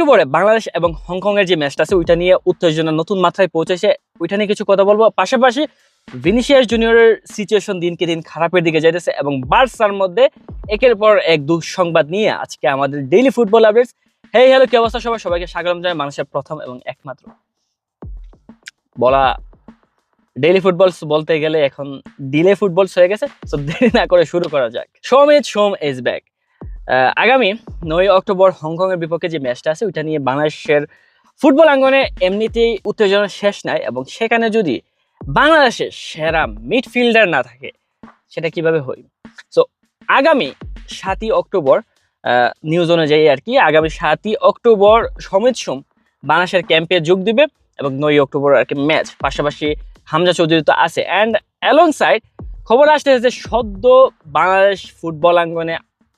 অক্টোবরে বাংলাদেশ এবং হংকং এর যে ম্যাচটা আছে, ওইটা নিয়ে উত্তেজনা নতুন মাত্রায় পৌঁছেছে। ওইটা নিয়ে কিছু কথা বলব। পাশাপাশি ভিনিসিয়াস জুনিয়রের সিচুয়েশন দিনকে দিন খারাপের দিকে যাইতেছে এবং বার্সার মধ্যে একের পর এক দুঃসংবাদ নিয়ে আজকে আমাদের daily football updates hey hello কি অবস্থা সবাই? সবাইকে স্বাগতম জানাই মানুষের প্রথম এবং একমাত্র। বলা ডেইলি ফুটবলস বলতে গেলে এখন ডিলে ফুটবলস হয়ে গেছে তো দেরি না করে শুরু করা যাক। Som is Som is back আগামী নয় অক্টোবর হংকং এর বিপক্ষে যে ম্যাচটা আছে, ওইটা নিয়ে বাংলাদেশের ফুটবল আঙ্গনে এমনিতেই উত্তেজনা শেষ নাই এবং সেখানে যদি বাংলাদেশের সেরা মিডফিল্ডার না থাকে, সেটা কীভাবে হই সো আগামী সাতই অক্টোবর নিউজ অনুযায়ী আর কি, আগামী সাতই অক্টোবর সমিত সোম বাংলাদেশের ক্যাম্পে যোগ দিবে এবং নয় অক্টোবর আর কি ম্যাচ। পাশাপাশি হামজা চৌধুরী তো আছে। অ্যান্ড অ্যালং সাইড খবর আসতে যে সদ্য বাংলাদেশ ফুটবল আঙ্গনে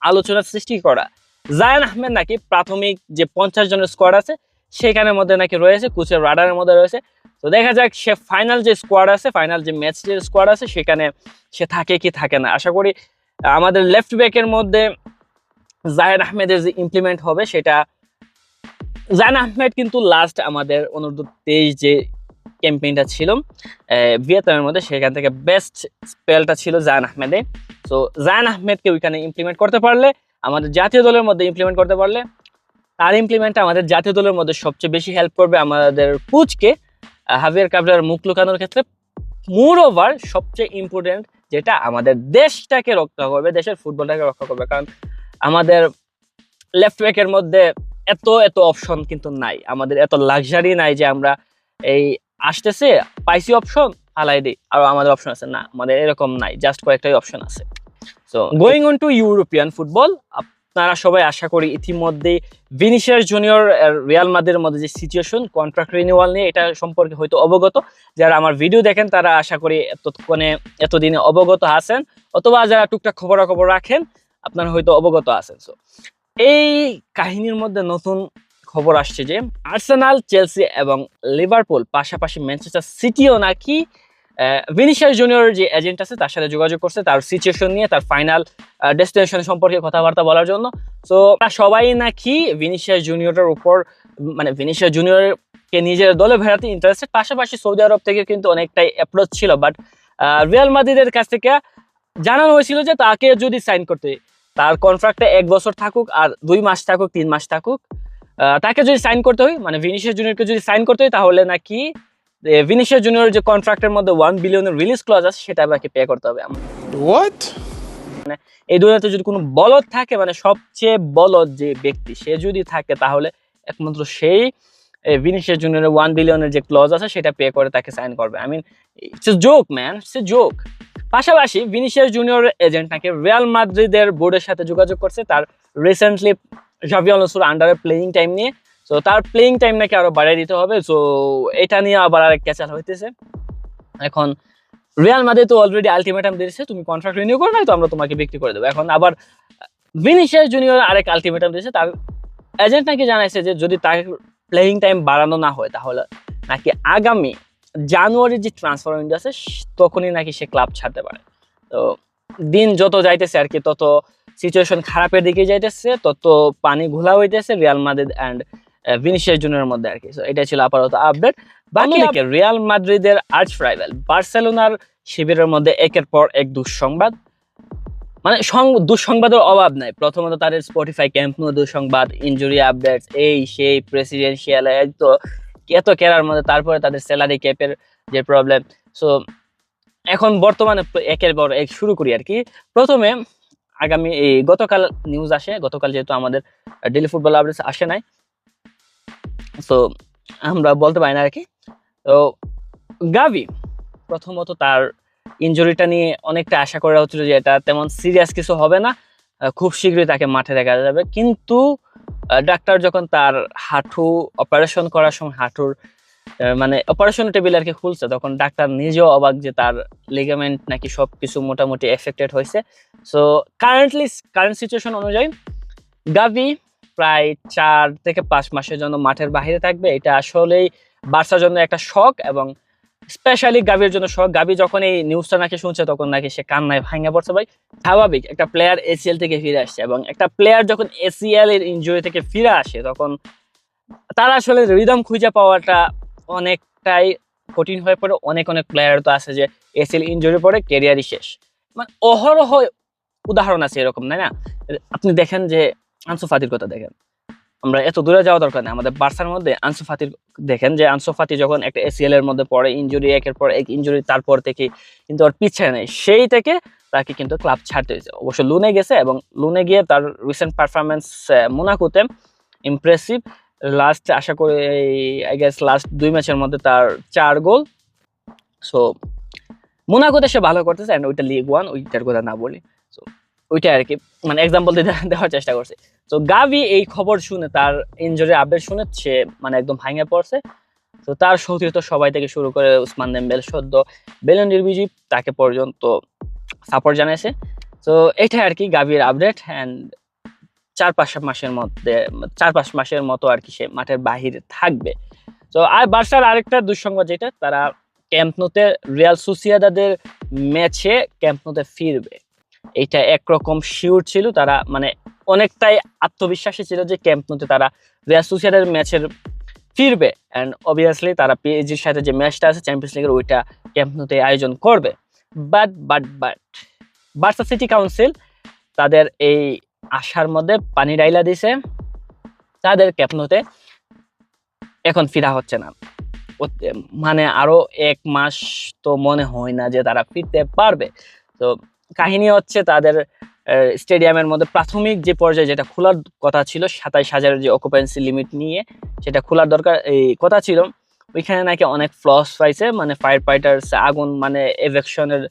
আলোচনা সৃষ্টি করা। জায়ান আহমেদ নাকি প্রাথমিক যে পঞ্চাশ জনের স্কোয়াড আছে, সেখানের মধ্যে নাকি রয়েছে, কুচের রাডারের মধ্যে রয়েছে। তো দেখা যাক সে ফাইনাল যে স্কোয়াড আছে ফাইনাল যে ম্যাচ যে স্কোয়াড আছে, সেখানে সে থাকে কি থাকে না। আশা করি আমাদের লেফট ব্যাকের মধ্যে জায়েদ আহমেদের যে ইমপ্লিমেন্ট হবে, সেটা জায়ন আহমেদ কিন্তু লাস্ট আমাদের অনূর্ধ্ব তেইশ যে ক্যাম্পেইনটা ছিল ভিয়েতনামের মধ্যে সেখান থেকে বেস্ট স্পেলটা ছিল জায়ান আহমেদে। তো জায়ান আহমেদকে ওইখানে ইমপ্লিমেন্ট করতে পারলে, আমাদের জাতীয় দলের মধ্যে ইমপ্লিমেন্ট করতে পারলে, তার ইমপ্লিমেন্টটা আমাদের জাতীয় দলের মধ্যে সবচেয়ে বেশি হেল্প করবে আমাদের কোচকে হাভিয়ার কাবলার মুখ লুকানোর ক্ষেত্রে। মোর ওভার সবচেয়ে ইম্পর্টেন্ট যেটা আমাদের দেশটাকে রক্ষা করবে, দেশের ফুটবলটাকে রক্ষা করবে, কারণ আমাদের লেফট ব্যাকের মধ্যে এত এত অপশন কিন্তু নাই। আমাদের এত লাক্সারি নাই যে আমরা এই আসতেছে পাইসি অপশন হালাই দিই। আর আমাদের অপশন আছে। না, আমাদের এরকম নাই জাস্ট কয়েকটাই অপশন আছে। So going on to European football আপনারা সবাই আশা করি ইতিমধ্যেই ভিনিশিয়াস জুনিয়র রিয়াল মাদের মধ্যে যে সিচুয়েশন কন্ট্রাক্ট রিনিউয়াল নিয়ে এটা সম্পর্কে হয়তো অবগত। যারা আমার ভিডিও দেখেন, তারা আশা করি এতক্ষণে এতদিনে অবগত আছেন। অথবা যারা টুকটাক খবরাখবর রাখেন, আপনারা হয়তো অবগত আছেন। সো এই কাহিনীর মধ্যে নতুন খবর আসছে যে আর্সেনাল, চেলসি এবং লিভারপুল, পাশাপাশি ম্যানচেস্টার সিটিও নাকি ভিনিশিয়াস জুনিয়র যে এজেন্ট আছে তার সাথে যোগাযোগ করছে, তার সিচুয়েশন নিয়ে, তার ফাইনাল ডেস্টিনেশন সম্পর্কে কথাবার্তা বলার জন্য। সো সবাই নাকি ভিনিশিয়াস জুনিয়রের উপর মানে ভিনিশিয়াস জুনিয়রকে নিজের দলে ভেড়াতে ইন্টারেস্টেড পাশাপাশি সৌদি আরব থেকে কিন্তু অনেকটাই অ্যাপ্রোচ ছিল বাট রিয়াল মাদ্রিদের কাছ থেকে জানানো হয়েছিল যে তাকে যদি সাইন করতে, তার কন্ট্রাক্টে এক বছর থাকুক আর দুই মাস থাকুক, তিন মাস থাকুক তাকে যদি সাইন করতে হয় মানে ভিনিশিয়াস জুনিয়রকে যদি সাইন করতে হয় তাহলে নাকি ভিনিশিয়াস জুনিয়র যে কন্ট্রাক্টের মধ্যে ওয়ান বিলিয়নের রিলিজ ক্লজ আছে সেটা বাকি পে করতে হবে আমার। What? এই দুনিয়াতে যদি কোনো বলদ থাকে মানে সবচেয়ে বলদ যে ব্যক্তি সে যদি থাকে তাহলে একমাত্র সেই ভিনিশিয়াস জুনিয়রের ওয়ান বিলিয়নের যে ক্লজ আছে সেটা পে করে তাকে সাইন করবে। I mean it's a joke man it's a joke পাশাপাশি ভিনিশিয়াস জুনিয়রের এজেন্ট নাকি রিয়াল মাদ্রিদের বোর্ডের সাথে যোগাযোগ করছে তার রিসেন্টলি জাভি আলোসুর আন্ডারে প্লেয়িং টাইম নিয়ে। তো তার প্লেয়িং টাইম নাকি আরও বাড়িয়ে দিতে হবে। সো এটা নিয়ে আবার আরেক ক্যাচাল হইতেছে। এখন রিয়াল মাদ্রিদ তো অলরেডি আলটিমেটাম দিয়েছে। তুমি কন্ট্রাক্ট রিনিউ করো তো আমরা তোমাকে বিক্রি করে দেবো। এখন আবার ভিনিশিয়াস জুনিয়র আরেক আলটিমেটাম দিয়েছে। তার এজেন্ট নাকি জানাইছে যে, যদি তার প্লেয়িং টাইম বাড়ানো না হয়, তাহলে নাকি আগামী জানুয়ারির যে ট্রান্সফার উইন্ডো আছে, তখনই নাকি সে ক্লাব ছাড়তে পারে। তো, দিন যত যাইতেছে আর কি, তত সিচুয়েশন খারাপের দিকে যাইতেছে তত পানি ঘোলা হইতেছে রিয়াল মাদ্রিদ অ্যান্ড ভিনিশিয়াস জুনিয়রের মধ্যে আর কি সো এটা ছিল আপাতত আপডেট বাকি দিকে রিয়াল মাদ্রিদের আর্চ রাইভাল বার্সেলোনার শিবিরের মধ্যে একের পর এক দুঃসংবাদ। মানে দুঃসংবাদের অভাব নাই। প্রথমত তাদের স্পটিফাই ক্যাম্প নো দুঃসংবাদ ইঞ্জুরি আপডেট এই সেই প্রেসিডেন্সিয়াল তো এত কেরার মধ্যে তারপরে তাদের স্যালারি ক্যাপের যে প্রবলেম সো এখন বর্তমানে একের পর এক শুরু করি আর কি প্রথমে আগামী, এই গতকাল নিউজ আসে, গতকাল যেহেতু আমাদের ডেলি ফুটবল আপডেটস আসে নাই। তো আমরা বলতে পারি না আর কি। তো গাভি, প্রথমত তার ইনজুরিটা নিয়ে অনেকটা আশা করা হচ্ছিল যে এটা তেমন সিরিয়াস কিছু হবে না। খুব শীঘ্রই তাকে মাঠে দেখা যাবে। কিন্তু ডাক্তার যখন তার হাঁটু অপারেশন করার সময় হাঁটুর মানে অপারেশন টেবিল আর কি খুলছে। তখন ডাক্তার নিজেও অবাক যে তার লিগামেন্ট নাকি সব কিছু মোটামুটি এফেক্টেড হয়েছে। সো কারেন্টলি কারেন্ট সিচুয়েশন অনুযায়ী গাভি প্রায় চার থেকে পাঁচ মাসের জন্য মাঠের বাইরে থাকবে। এটা আসলেই বার্সার জন্য একটা শখ এবং স্পেশালি গাবির জন্য শখ গাবি যখন এই নিউজটা নাকি শুনছে, তখন নাকি সে কান্নায় ভাঙা পড়ছে ভাই। স্বাভাবিক, একটা প্লেয়ার এসিএল থেকে ফিরে আসছে এবং একটা প্লেয়ার যখন এসিএল এর ইঞ্জুরি থেকে ফিরে আসে, তখন তারা আসলে রিদম খুঁজে পাওয়াটা অনেকটাই কঠিন হয়ে পড়ে, অনেক অনেক প্লেয়ার তো আছে যে এসএল ইনজুরি পরে ক্যারিয়ারই শেষ। মানে অহরহ উদাহরণ আছে এরকম, তাই না? আপনি দেখেন যে আনসু ফাতির কথা দেখেন। আমরা এত দূরে যাওয়া দরকার নেই। আমাদের বার্সার মধ্যে আনসু ফাতির দেখেন যে আনসু ফাতি যখন একটা এসিএল এর মধ্যে পড়ে ইনজুরি একের পর এক ইঞ্জুরি তারপর থেকে কিন্তু ওর পিছিয়ে নেই। সেই থেকে তাকে কিন্তু ক্লাব ছাড়তে হয়েছে। অবশ্য লুনে গেছে এবং লুনে গিয়ে তার রিসেন্ট পারফরমেন্স মোনাকোতে ইমপ্রেসিভ লাস্ট আশা করি আই গেস লাস্ট দুই ম্যাচের মধ্যে তার চার গোল। সো মোনাকোতে সে ভালো করতেছে অ্যান্ড ওইটা লিগ ওয়ান ওইটার কথা না বলি। সো ওইটা আর কি মানে এক্সাম্পল দিয়ে দেওয়ার চেষ্টা করছে। তো গাভি এই খবর শুনে, তার ইনজুরি আপডেট শুনে সে মানে একদম ভাঙে পড়ছে। তো তার সতীর্থ সবাই থেকে শুরু করে উসমান দেম্বেল, সদ্য বেলন্ডির বিজি তাকে পর্যন্ত সাপোর্ট জানাইছে। তো এটাই আর কি গাভির আপডেট অ্যান্ড চার পাঁচ মাসের মধ্যে চার পাঁচ মাসের মতো আর কি সে মাঠের বাহিরে থাকবে। তো আর বার্সার আরেকটা দুঃসংবাদ যেটা, তারা ক্যাম্পনোতে রিয়াল সুসিয়াদাদের ম্যাচে ক্যাম্পনোতে ফিরবে। এটা একরকম শিওর ছিল, তারা মানে অনেকটাই আত্মবিশ্বাসী ছিল যে ক্যাম্পনোতে তারা রিয়াল সুসিয়াদের ম্যাচের ফিরবে। অ্যান্ড অবভিয়াসলি তারা পিএইচজির সাথে যে ম্যাচটা আছে চ্যাম্পিয়ন্স লিগের ওইটা ক্যাম্পনোতে আয়োজন করবে। But but but Barca city council তাদের এই আশার মধ্যে পানি ডাইলা দিছে। তাদের ক্যাপনোতে এখন ফিরা হচ্ছে না। মানে আরও এক মাস তো মনে হয় না যে তারা ফিরতে পারবে। তো কাহিনী হচ্ছে তাদের স্টেডিয়ামের মধ্যে প্রাথমিক যে পর্যায়ে যেটা খোলার কথা ছিল, সাতাইশ হাজারের যে অকুপেন্সি লিমিট নিয়ে সেটা খোলার দরকার এই কথা ছিল। ওইখানে নাকি অনেক ফ্লস পাইছে মানে ফায়ার ফাইটার্স আগুন মানে এভেকশনের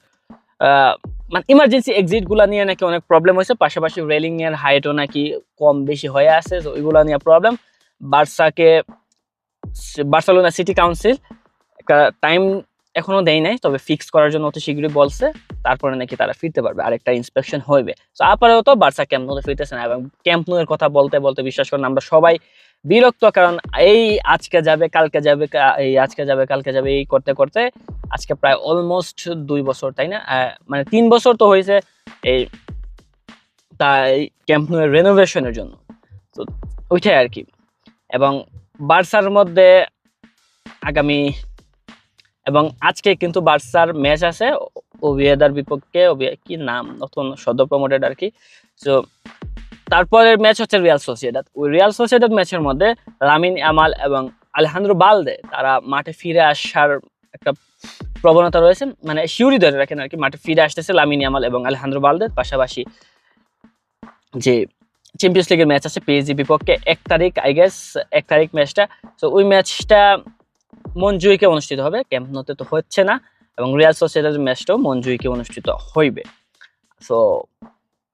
মানে ইমার্জেন্সি এক্সিটগুলা নিয়ে নাকি অনেক প্রবলেম হয়েছে। পাশাপাশি রেলিং এর হাইটও নাকি কম বেশি হয়ে আছে, তো ওইগুলা নিয়ে প্রবলেম বার্সাকে বার্সেলোনা সিটি কাউন্সিল একটা টাইম এখনও দেয় নাই, তবে ফিক্স করার জন্য অতি শীঘ্রই বলছে। তারপরে নাকি তারা ফিরতে পারবে, আরেকটা ইন্সপেকশন হইবে। তো আপাতত বার্সা ক্যাম্প নুতে ফিরতেছে না, এবং ক্যাম্প নুয়ের কথা বলতে বলতে বিশ্বাস করেন আমরা সবাই বিরক্ত, কারণ এই আজকে যাবে, কালকে যাবে এই আজকে যাবে, কালকে যাবে, এই করতে করতে আজকে প্রায় অলমোস্ট দুই বছর, তাই না? মানে তিন বছর তো হয়েছে এই তাই ক্যাম্পনুয়ের রেনোভেশনের জন্য। তো ওইটাই আর কি। এবং বার্সার মধ্যে আগামী এবং আজকে কিন্তু বার্সার ম্যাচ আছে ওভিয়েদার বিপক্ষে কি নাম? নতুন সদ্য প্রমোটেড আর কি। তো তারপরের ম্যাচ হচ্ছে রিয়াল সোসিয়েদাদ ওই রিয়াল সোসিয়েদাদ ম্যাচের মধ্যে লামিন আমাল এবং আলেহান্দ্রো বালদে তারা মাঠে ফিরে আসার একটা প্রবণতা রয়েছে মানে শিউরি ধরে রাখেন আর কি। মাঠে ফিরে আসতেছে লামিন আমাল এবং আলেহান্দ্রো বালদের, পাশাপাশি যে চ্যাম্পিয়ন্স লিগের ম্যাচ আছে পিএসজি বিপক্ষে এক তারিখ আই গেস এক তারিখ ম্যাচটা তো ওই ম্যাচটা মঞ্জুইকে অনুষ্ঠিত হবে ক্যাম্প নোতে তো হচ্ছে না এবং রিয়াল সোসিয়েদার ম্যাচটাও মঞ্জুইকে অনুষ্ঠিত হইবে। সো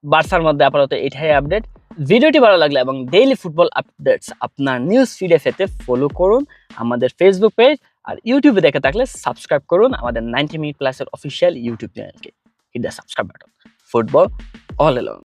বার্সার মধ্যে আপাতত এটাই আপডেট ভিডিওটি ভালো লাগলে এবং ডেইলি ফুটবল আপডেটস আপনার নিউজ ফিডে পেতে ফলো করুন। আমাদের ফেসবুক পেজ আর ইউটিউবে দেখে থাকলে সাবস্ক্রাইব করুন আমাদের নাইনটি মিনিট প্লাসের অফিসিয়াল ইউটিউব চ্যানেলকে hit the subscribe button football all along